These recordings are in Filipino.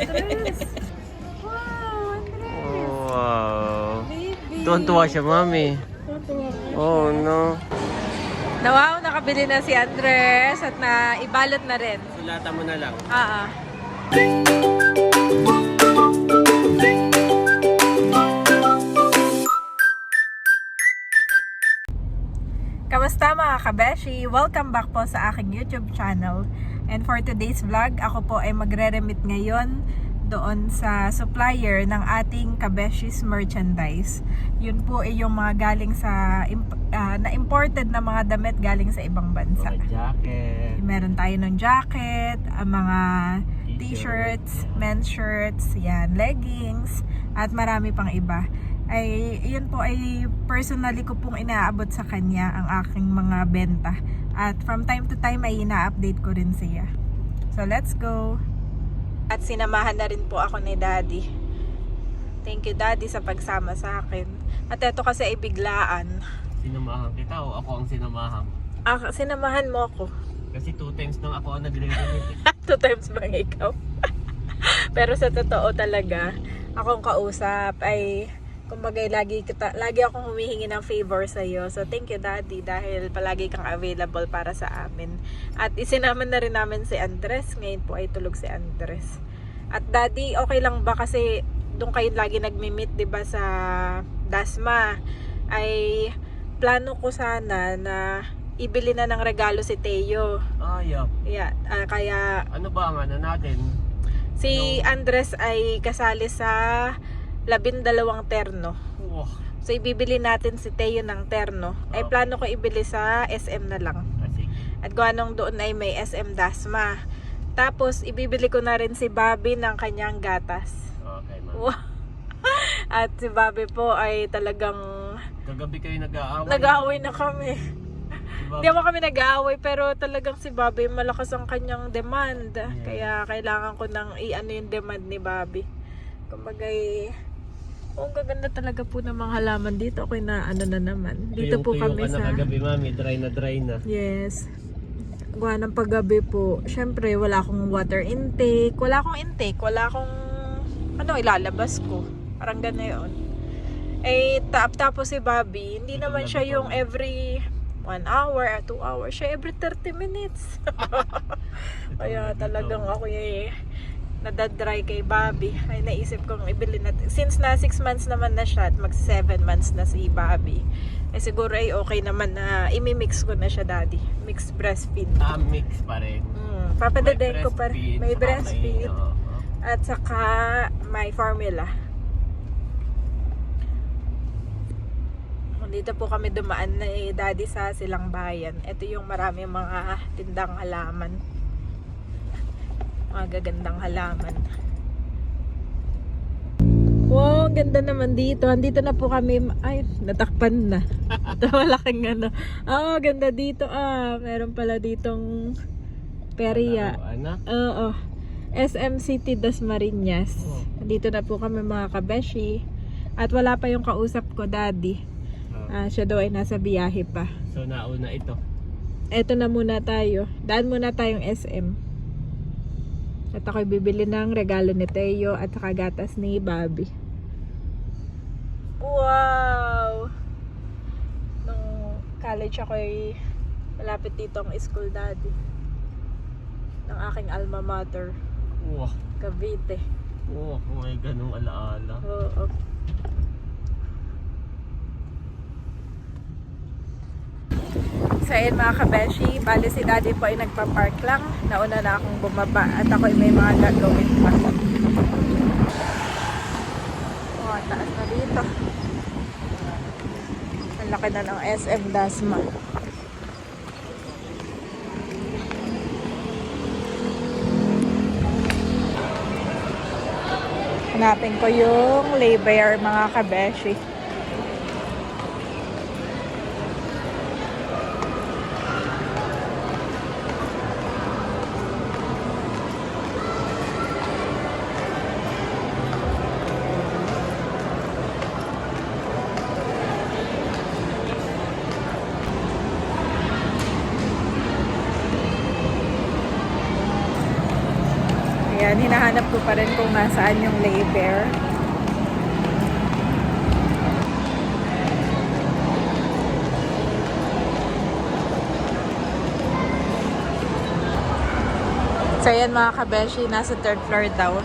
Andres! Wow, Andres! Wow. Baby! Tuwan-tuwa siya, mami. Oh, no. Na wow, nakabili na si Andres at na ibalot na rin. Sulatan mo na lang. Ah, ah. Kamusta mga kabeshi? Welcome back po sa aking YouTube channel. And for today's vlog, ako po ay magre-remit ngayon doon sa supplier ng ating kabeshis merchandise. Yun po ay yung mga galing sa imp- ah, na imported na mga damit galing sa ibang bansa. Mga jacket. Meron tayo ng jacket, ang mga T-shirt. t-shirts, men's shirts, yan, leggings, at marami pang iba. Ay, yun po ay personally ko pong inaabot sa kanya ang aking mga benta. At from time to time ay ina-update ko rin siya. So let's go! At sinamahan na rin po ako ni Daddy. Thank you Daddy sa pagsama sa akin. At ito kasi ay biglaan. Sinamahan kita o ako ang sinamahan? Ah, sinamahan mo ako. Kasi two times nang ako ang nagre-remit. Two times bang ikaw? Pero sa totoo talaga, akong kausap ay kumbaga lagi kita lagi akong humihingi ng favor sa iyo. So thank you daddy dahil palagi kang available para sa amin. At isinama na rin namin si Andres. Ngayon po ay tulog si Andres. At daddy, okay lang ba kasi doon kayo lagi nagmi-meet 'di ba sa Dasma ay plano ko sana na ibili na ng regalo si Teo. ah, yeah. Yeah, ah, kaya Ano ba ang ano natin? si Andres ay kasali sa labindalawang terno. Wow. So ibibili natin si Teo ng terno. Ay Okay. plano ko ibili sa SM na lang. At gawa nung doon ay may SM Dasma. Tapos ibibili ko na rin si Bobby ng kanyang gatas. okay ma'am. Wow. At si Bobby po ay talagang Kagabi kayo nag-aaway. nag-aaway na kami. Hindi mo kami nag-aaway pero talagang si Bobby malakas ang kanyang demand. Kaya kailangan ko nang i-ano yung demand ni Bobby. Kumbaga eh, oh, ang gaganda talaga po ng mga halaman dito. Ako na ano na naman. Dito po Tuyong-tuyo kami ka na sa... kagabi, mami. Dry na dry na. Yes. Gawa ng paggabi po. Siyempre, wala akong water intake. Wala akong intake. Wala akong ano, ilalabas ko. Parang gano'n yun. Eh, tap tapos si Bobby, hindi Ito naman na siya yung every 1 hour, 2 hours. Siya every 30 minutes. Kaya talagang ako eh, nadadry kay Bobby. Ay naisip kong ibili na. Since na 6 months naman na siya at mag 7 months na si Bobby. Eh siguro ay okay naman na imimix ko na siya daddy. Mixed breastfeed. Ah, mix pa rin. Mm, papadeden ko pa rin. May breastfeed. At saka may formula. Dito po kami dumaan na eh, daddy sa silang bayan. Ito yung marami mga tindang halaman. Mga gagandang halaman. Wow, ang ganda naman dito. Andito na po kami. Ay, natakpan na. Ito malaking ano. Oh, ganda dito. Ah, meron pala ditong perya. Ano, anak? Oo. SM City Dasmariñas. Oh. Dito na po kami mga kabeshi. At wala pa yung kausap ko, daddy. Ah, Ah, siya daw ay nasa biyahe pa. so, nauna ito. Eto na muna tayo. Daan muna tayong SM. At ako'y bibili ng regalo ni Teo at saka gatas ni Bobby. Wow! Nung college ako'y malapit dito ang school daddy. Ng aking alma mater, Wow. Cavite. Wow, may ganong alaala. Oo. So ayun mga kabeshi, bali si daddy po ay nagpa-park lang. Nauna na akong bumaba at ako ay may mga gagawin pa. Oh, taas na dito. Ang laki na ng SM Dasma. Hanapin ko yung labor mga kabeshi. Ayan, Ayan, hinahanap ko pa rin kung nasaan yung labor. So ayan mga kabeshi, nasa third floor daw.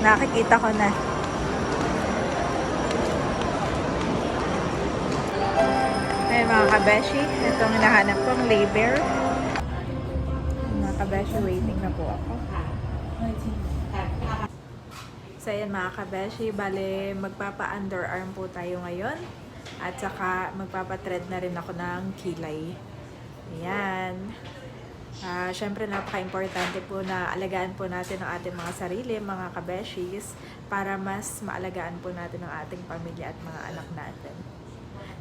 Nakikita ko na. Kabeshi, itong hinahanap kong labor. Mga kabeshi, waiting na po ako. So ayan mga kabeshi, bale magpapa-underarm po tayo ngayon. At saka magpapa-thread na rin ako ng kilay. Ayan. Ah, Siyempre napaka-importante po na alagaan po natin ang ating mga sarili, mga kabeshis, para mas maalagaan po natin ang ating pamilya at mga anak natin.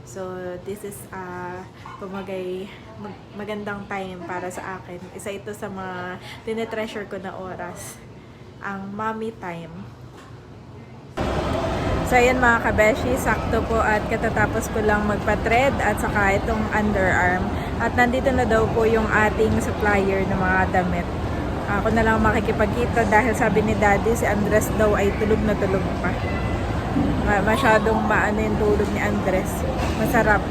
So, this is, uh, kumagay, mag- magandang time para sa akin. Isa ito sa mga tinetreasure ko na oras. Ang mommy time. So, ayan mga kabeshi, sakto po at katatapos ko lang magpa-thread at saka itong underarm. At nandito na daw po yung ating supplier ng mga damit. Ako na lang makikipagkita dahil sabi ni Daddy, si Andres daw ay tulog na tulog pa. Ma- masyadong maano yung tulog ni Andres. Masarap.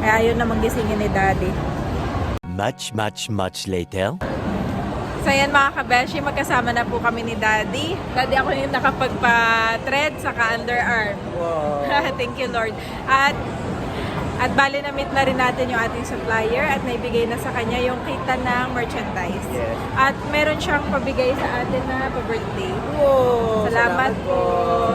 Kaya ayaw na magisingin ni Daddy. Much, much, much later. So ayan mga kabeshi, magkasama na po kami ni Daddy. Daddy ako yung nakapagpa-thread saka underarm. Wow. Thank you Lord. At at bali na meet na rin natin yung ating supplier at naibigay na sa kanya yung kita ng merchandise. Yes. At meron siyang pabigay sa atin na pa-birthday. Wow. Salamat po.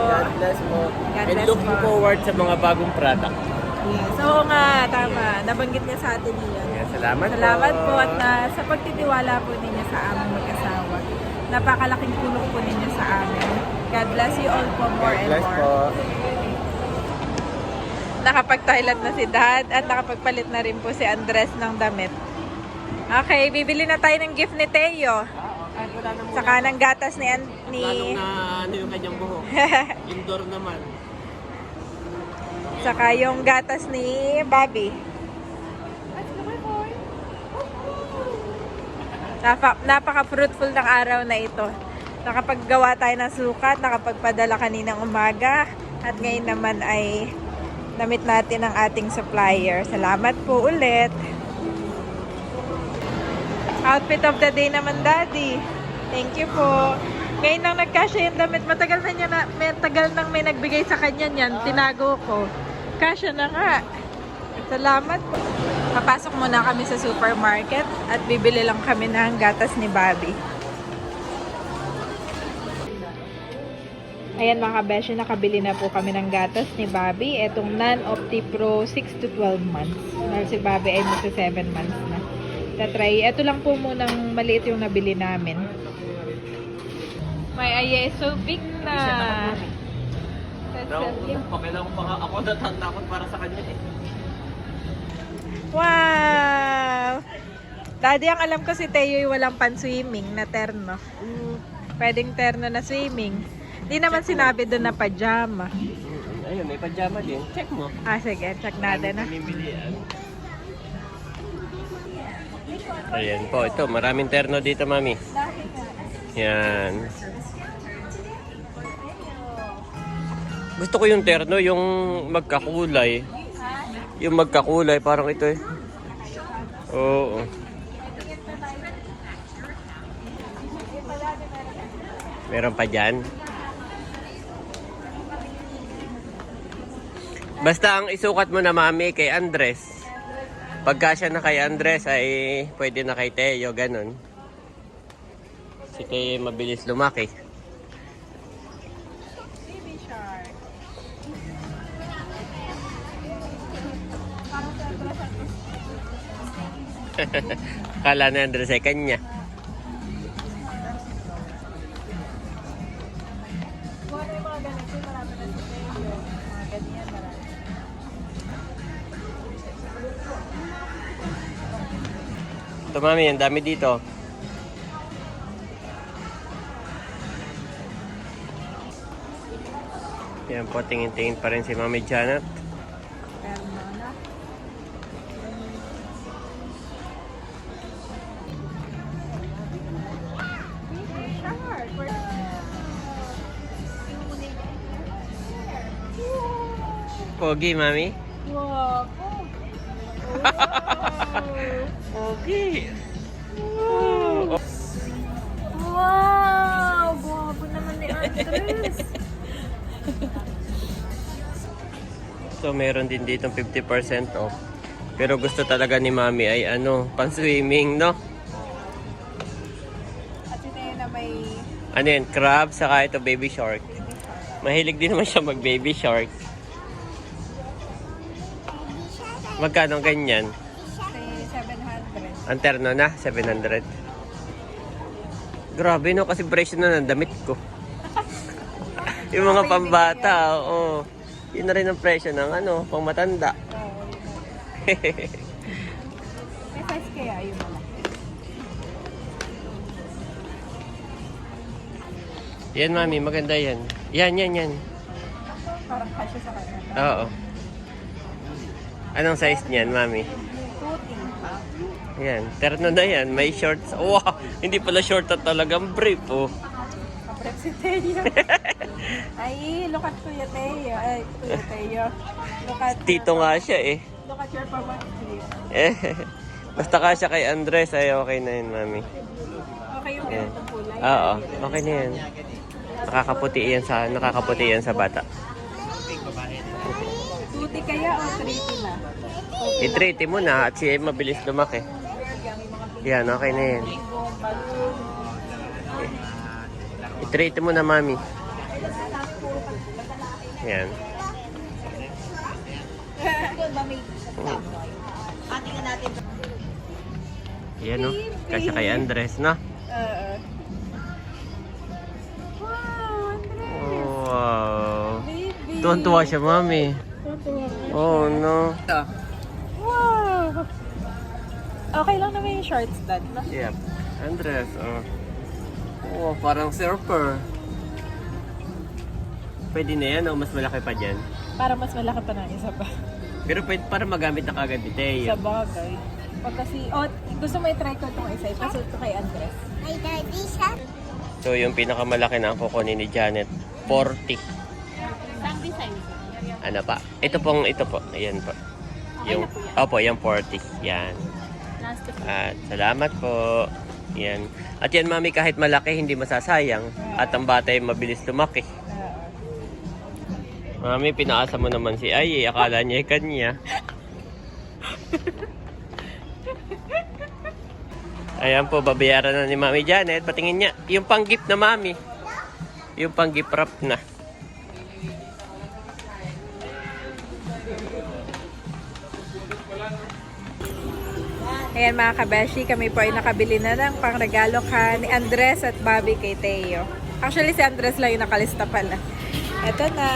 God bless po. God And bless looking po. forward sa mga bagong product. Yes. Oo nga, tama. Nabanggit niya sa atin yun. Yeah, salamat, Salamat po at na, sa pagtitiwala po ninyo sa aming mag-asawa. Napakalaking tulong po ninyo sa amin. God bless you all po more God and bless more. po. Nakapag-toilet na si Dad at nakapagpalit na rin po si Andres ng damit. Okay, bibili na tayo ng gift ni Teo. Na muna. Saka ng gatas ni... An- ni Lalong na ano yung kanyang buhok. Indoor naman. Saka yung gatas ni Bobby. Napaka, napaka-fruitful ng araw na ito. Nakapaggawa tayo ng sukat, nakapagpadala kaninang umaga, at ngayon naman ay namit natin ang ating supplier. Salamat po ulit. Outfit of the day naman, Daddy. Thank you po. Ngayon lang nagkasya yung damit. Matagal na niya na, may tagal nang may nagbigay sa kanya niyan. Tinago ko. Kasya na nga. Salamat po. Papasok muna kami sa supermarket at bibili lang kami ng gatas ni Bobby. Ayan mga kabeshi, nakabili na po kami ng gatas ni Bobby. Etong non-Opti Pro 6 to 12 months. Dahil si Bobby ay nasa 7 months na. Tatry. Ito lang po munang maliit yung nabili namin. May ayeso big na. Let's No, sell you. pakailangan pa nga ako natatakot para sa kanya eh. Wow! Daddy, ang alam ko si Teo yung walang pan-swimming na terno. Pwedeng terno na swimming. Di naman sinabi doon na pajama. Ayun, may pajama din. Check mo. Ah, sige. Check natin na. Pinipilian. Ayan po, ito. Maraming terno dito, mami. Yan. Gusto ko yung terno, yung magkakulay. Yung magkakulay, parang ito eh. Oo. Meron pa dyan. Basta ang isukat mo na mami kay Andres. Pagka siya na kay Andres ay pwede na kay Teo, ganun. Si Teo mabilis lumaki. Baby shark. Kala na Andres ay kanya. mami, ang dami dito. Yan po, tingin-tingin pa rin si Mami Janet. Pogi, Mami. Wow, pogi. Oh. Wow! Guwapo naman ni Andres. So, meron din dito 50% off. Pero gusto talaga ni mami ay ano, pang-swimming, no? At yun na yun na may Ano yan, crab, saka ito baby shark. Mahilig din naman siya mag baby shark. Magkano ganyan? Say 700. Ang terno na, 700. Grabe no, kasi presyo na ng damit ko. Yung mga pambata, oo. Yun na rin ang presyo ng ano, pang matanda. May size kaya yun mga. yan mami, maganda yan. Yan, yan, yan. Parang kasya sa kanya. Oo. Anong size niyan, mami? Yan, terno na yan. May shorts. Wow, hindi pala short at talagang brief, oh. Kaprep si Teo. Ay, look at Kuya Teo. Ay, Kuya Teo. Look at Tito nga siya, eh. Look at your pamangkin. Eh, basta ka siya kay Andres, ay okay na yun, mami. Okay yung ganitong kulay. Oo, okay na yan. Nakakaputi yan sa, nakakaputi yan sa bata. Tuti kaya o 3 na? I-treat mo na at siya mabilis lumaki. Yan, okay na yan. I-treat mo na, mami. Yan. Yan, no? Kasi kay Andres, no? Oo. Wow, Andres. Oh, wow. Baby. Tuwan-tuwa siya, mami. Oh, no. Okay lang naman yung shorts, dad. No? Yep. Andres, oh. Oh, parang surfer. Pwede na yan, oh. Mas malaki pa dyan. Para mas malaki pa ng isa pa. Pero pwede para magamit na kagad ni Sa Teo. bagay. Pag kasi, oh, gusto mo i-try ko itong isa, ipasot ko kay Andres. So, yung pinakamalaki na ang kukunin ni Janet, 40. Ano pa? Ito pong, ito po. Ayan po. Yung, opo, yung 40. Yan. At salamat po. Yan. At yan, mami, kahit malaki, hindi masasayang. At ang bata ay mabilis lumaki. Mami, pinaasa mo naman si Ay. eh. Akala niya kanya. Ayan po, babayaran na ni Mami Janet. Patingin niya. Yung pang-gift na Mami. Yung pang-gift wrap na. Ayan mga kabeshi, kami po ay nakabili na ng pangregalo ka ni Andres at Bobby kay Teo. Actually, si Andres lang yung nakalista pala. Eto na.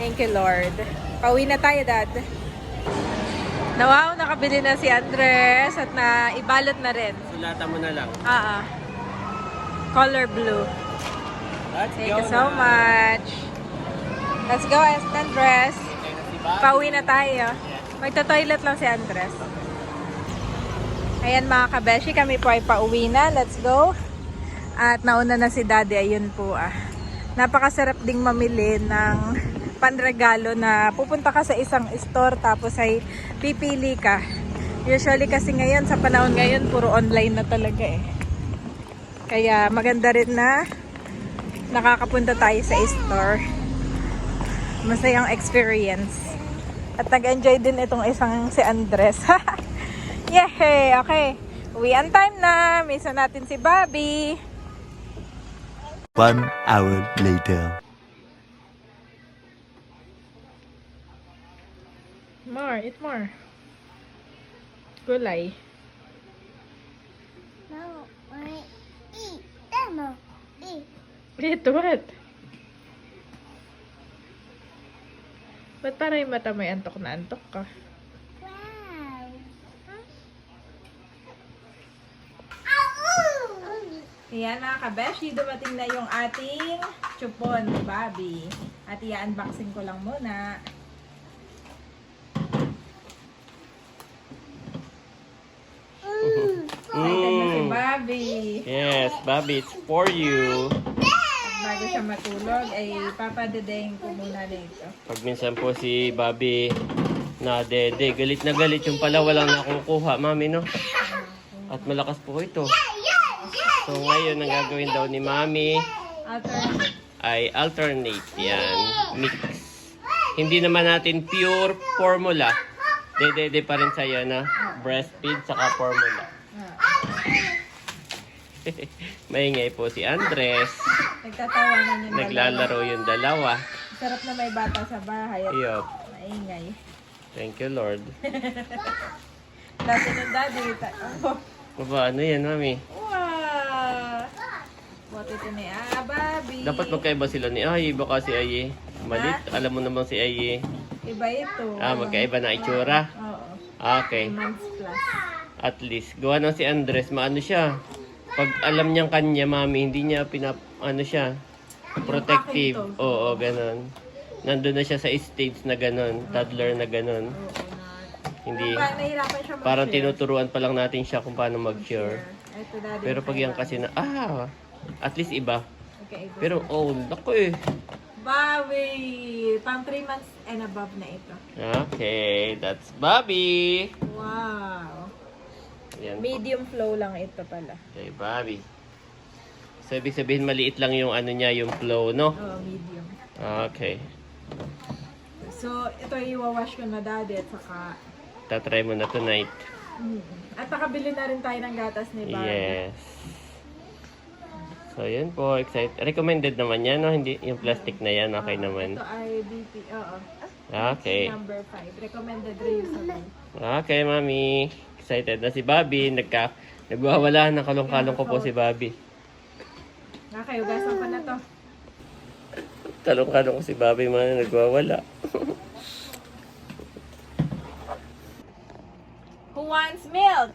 Thank you, Lord. Pauwi na tayo, Dad. Na wow, nakabili na si Andres at na ibalot na rin. Sulatan mo na lang. Ah, ah. Color blue. Let's Thank you so much. Let's go, Andres. Pauwi na tayo. Magta-toilet lang si Andres. Ayan mga kabeshi, kami po ay pauwi na. Let's go. At nauna na si Daddy, ayun po ah. Napakasarap ding mamili ng panregalo na pupunta ka sa isang store tapos ay pipili ka. Usually kasi ngayon, sa panahon ngayon, puro online na talaga eh. Kaya maganda rin na nakakapunta tayo sa store. Masayang experience. At nag-enjoy din itong isang si Andres. Yay! Okay. Uwi on time na. Misa natin si Bobby. One hour later. More. Eat more. Gulay. No, I eat demo. Eat. Eat what? Ba't parang yung mata may antok na antok ka? Wow. Ow! Ayan mga kabeshi, dumating na yung ating chupon ni Bobby. At i-unboxing ko lang muna. Excited na si Bobby. Yes, Bobby, it's for you. By bago siya matulog, ay papadedeng ko muna dito. Pag minsan po si Bobby na dede, galit na galit yung pala walang nakukuha, mami, no? At malakas po ito. So ngayon, ang gagawin daw ni mami Alternate. ay alternate. Yan, mix. Hindi naman natin pure formula. Dede pa rin sa'yo na breastfeed saka formula. Maingay po si Andres. Nagtatawanan yung Naglalaro yung dalawa. dalawa. Sarap na may bata sa bahay at Yup. maingay. Thank you, Lord. Dati ng daddy. ta- Oh. Baba, ano yan, mami? What ito ni Bobby? Dapat magkaiba sila ni Ay, baka si Aye. Malit, alam mo naman si Aye. Iba ito. Ah, magkaiba na itsura. Oo. Okay. Months plus. At least, gawa ng si Andres, maano siya. Pag alam niyang kanya, mami, hindi niya pinap, ano siya, protective. akin to. Oo, ganon. Nandun na siya sa stage na ganon, toddler na. Oo na. Hindi, Pa, nahirapan siya mag-share. parang tinuturuan pa lang natin siya kung paano mag-cure. Ito daddy. Pero pag yan kasi na, ah, at least iba. Okay, ito. Pero, oh, naku eh. Bobby! Pang 3 months and above na ito. Okay, that's Bobby. Wow! Yan po. Medium flow lang ito pala. Okay, Bobby. So, ibig sabihin maliit lang yung ano niya, yung flow, no? Oh, medium. Okay. So, ito iwawash ko na daddy at saka... Tatry mo na tonight. Mm. At nakabili na rin tayo ng gatas ni Bobby. Yes. So, yun po. Excited. Recommended naman yan, no? Hindi, yung plastic na yan, okay naman. Ito ay BP, oo. Okay. Number 5. Recommended reusable. Okay, mami. Excited na si Bobby. Nagka, nagwawala ng kalong-kalong ko po si Bobby. Nakayugasan ko na to. Kalong-kalong ko si Bobby, man. Nagwawala. Who wants milk?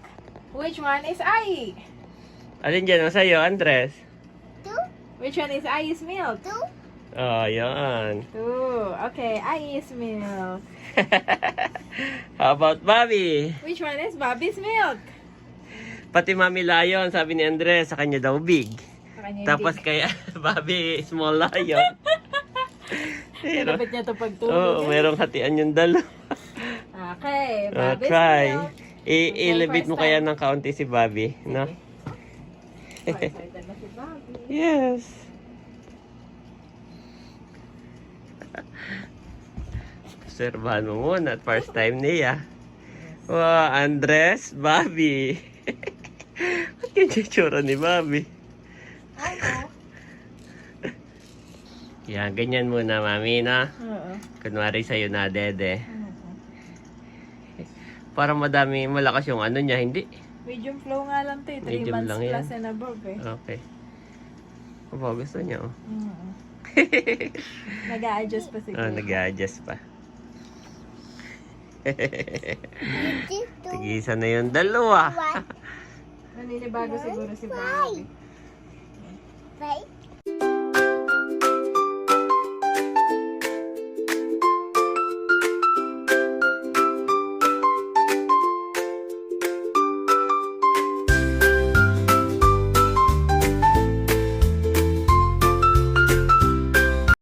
Which one is Ai? Alin dyan ang sa'yo, Andres? Which one is Ai's milk? two, Oh, yan. Two. Okay, Ai's milk. How about Bobby? Which one is Bobby's milk? Pati Mami Lion, sabi ni Andres, sa kanya daw big. Sa kanya Tapos hindi. kay Bobby, small lion. Pero, Malapit niya to pagtulog. oh, merong hatian yung dalawa. Okay, Uh, Bobby's try. milk. I- Okay, ilibit mo kaya time. ng kaunti si Bobby, no excited na si Bobby. Yes. Obserbahan mo muna at first time niya. Wow, Andres, Bobby. Ba't yung tsura ni Bobby? Yan, ganyan muna, mami, na. Oo. Kunwari sa'yo na, dede. Oo. Para madami, malakas yung ano niya, hindi. Medium flow nga lang to eh. 3 Medium months lang yan. plus and above eh. Okay. Opo, gusto niya, oh. Oo. Nag-a-adjust pa siguro. Ah, nag-adjust pa. two, two, Tigisan na yung dalawa. Naninibago siguro si Bobby. five,